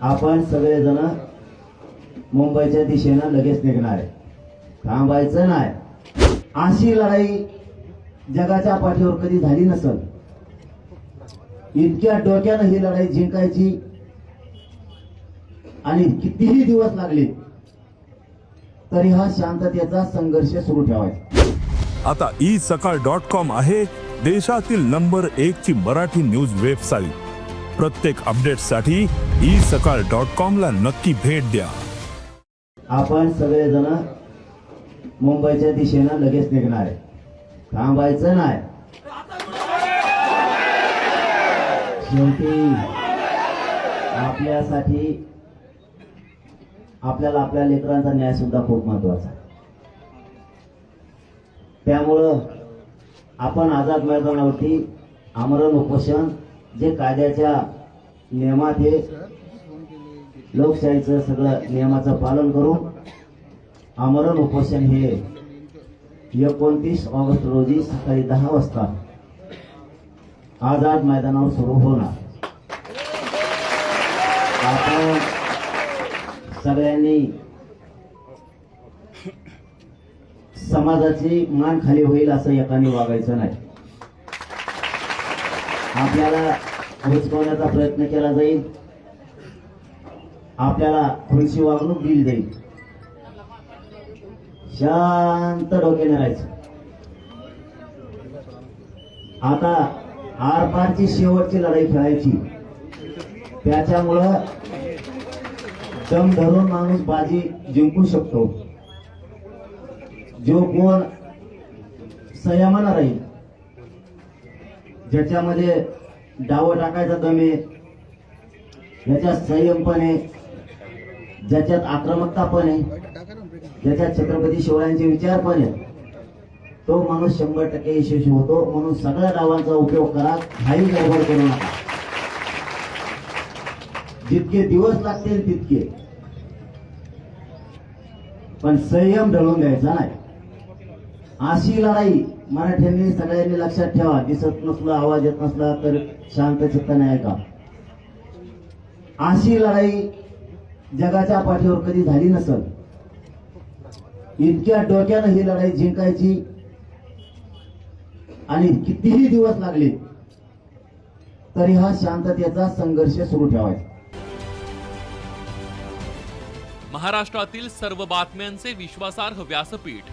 आपण सगळेजण मुंबईच्या दिशेनं लगेच निघणार आहे. थांबायचं नाही. अशी लढाई जगाच्या पाठीवर कधी झाली नसल. इतक्या डोक्यानं ही लढाई जिंकायची आणि कितीही दिवस लागले तरी हा शांततेचा संघर्ष सुरू ठेवायचा. आता ई सकाळ डॉट कॉम आहे देशातील नंबर एक ची मराठी न्यूज वेबसाईट. प्रत्येक अपडेटसाठी ई सकाळ डॉट कॉमला नक्की भेट द्या. आपण सगळेजण मुंबईच्या दिशेनं लगेच निघणार आहे. थांबायचं नाही. शेवटी आपल्यासाठी आपल्याला आपल्या लेकरांचा न्याय सुद्धा खूप महत्त्वाचा आहे. त्यामुळं आपण आझाद मैदानावरती आमरण उपोषण जे कायद्याच्या नियमात हे लोकशाहीचं सगळं नियमाचं पालन करून आमरण उपोषण हे एकोणतीस ऑगस्ट रोजी सकाळी दहा वाजता आझाद मैदानावर सुरू होणार. आपण सगळ्यांनी समाजाची मान खाली होईल असं एकाने वागायचं नाही. आपल्याला हुसकवण्याचा प्रयत्न केला जाईल. आपल्याला खुर्ची वागणूक दिली जाईल. शांत डोक्याने राहायचं आता आरपारची शेवटची लढाई खेळायची. त्याच्यामुळं दम धरून माणूस बाजी जिंकू शकतो. जो कोण संयमानं राहील. ज्याच्यामध्ये डाव टाकायचा दमे ज्याच्यात संयम पण आहे ज्याच्यात आक्रमकता पण आहे ज्याच्यात छत्रपती शिवरायांचे विचार पण आहे तो माणूस शंभर टक्के यशस्वी होतो. म्हणून सगळ्या डावांचा उपयोग करा. काही गडबड करू नका. जितके दिवस लागतील तितके. पण संयम ढळून द्यायचा नाही. अशी लढाई मराठ्यांनी सगळ्यांनी लक्षात ठेवा. दिसत नसलं आवाज येत नसला तर शांत चित्ताने ऐका. अशी लढाई जगाच्या पाठीवर कधी झाली नसल? इतक्या डोक्यानं ही लढाई जिंकायची आणि कितीही दिवस लागले तरी हा शांततेचा संघर्ष सुरू ठेवायचा. महाराष्ट्रातील सर्व बातम्यांचे विश्वासार्ह व्यासपीठ